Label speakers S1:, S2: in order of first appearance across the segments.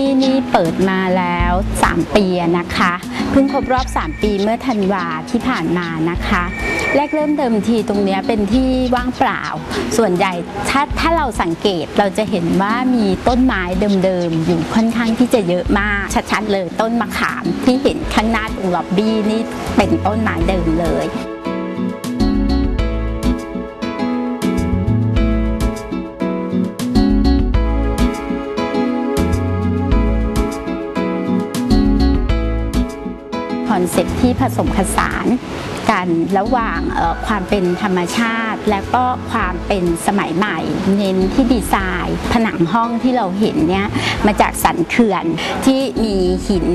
S1: ี่นี่เปิดมาแล้ว 3 ปีนะคะ เพิ่งครบรอบ 3 ปีเมื่อธันวาที่ผ่านมานะคะ แรกเริ่มเดิมทีตรงนี้เป็นที่ว่างเปล่า ส่วนใหญ่ถ้าถ้าเราสังเกตเราจะเห็นว่ามีต้นไม้เดิมๆ อยู่ค่อนข้างที่จะเยอะมากชัดๆเลยต้นมะขามที่เห็นข้างหน้าตรงล็อบบี้นี่เป็นต้นไม้เดิมเลย อนเซ็ปต์ที่ผสมผสานกันระหว่างความเป็นธรรมชาติ และก็ความเป็นสมัยใหม่ เน้นที่ดีไซน์ ผนังห้องที่เราเห็นเนี่ยมาจากสันเขื่อนที่มีหิน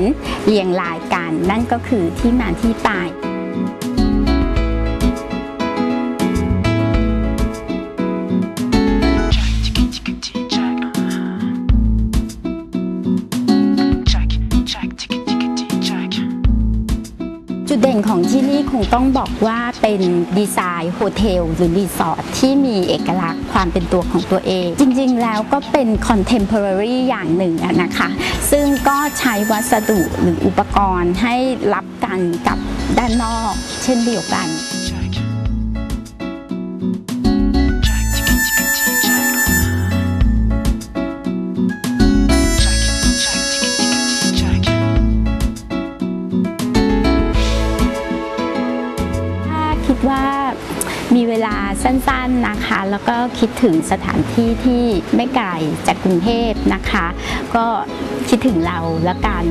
S1: เรียงรายกัน นั่นก็คือที่มาที่ไป จุดเด่นของที่นี่คงต้องบอกว่าเป็นดีไซน์โฮเทลหรือรีสอร์ทที่มีเอกลักษณ์ความเป็นตัวของตัวเอง จริงๆ แล้วก็เป็นคอนเทมพอร์รี่อย่างหนึ่งนะคะ ซึ่งก็ใช้วัสดุหรืออุปกรณ์ให้รับกันกับด้านนอก เช่นเดียวกัน ว่ามีเวลาสั้นๆนะคะ แล้วก็คิดถึงสถานที่ที่ไม่ไกลจากกรุงเทพนะคะ ก็คิดถึงเราแล้วกัน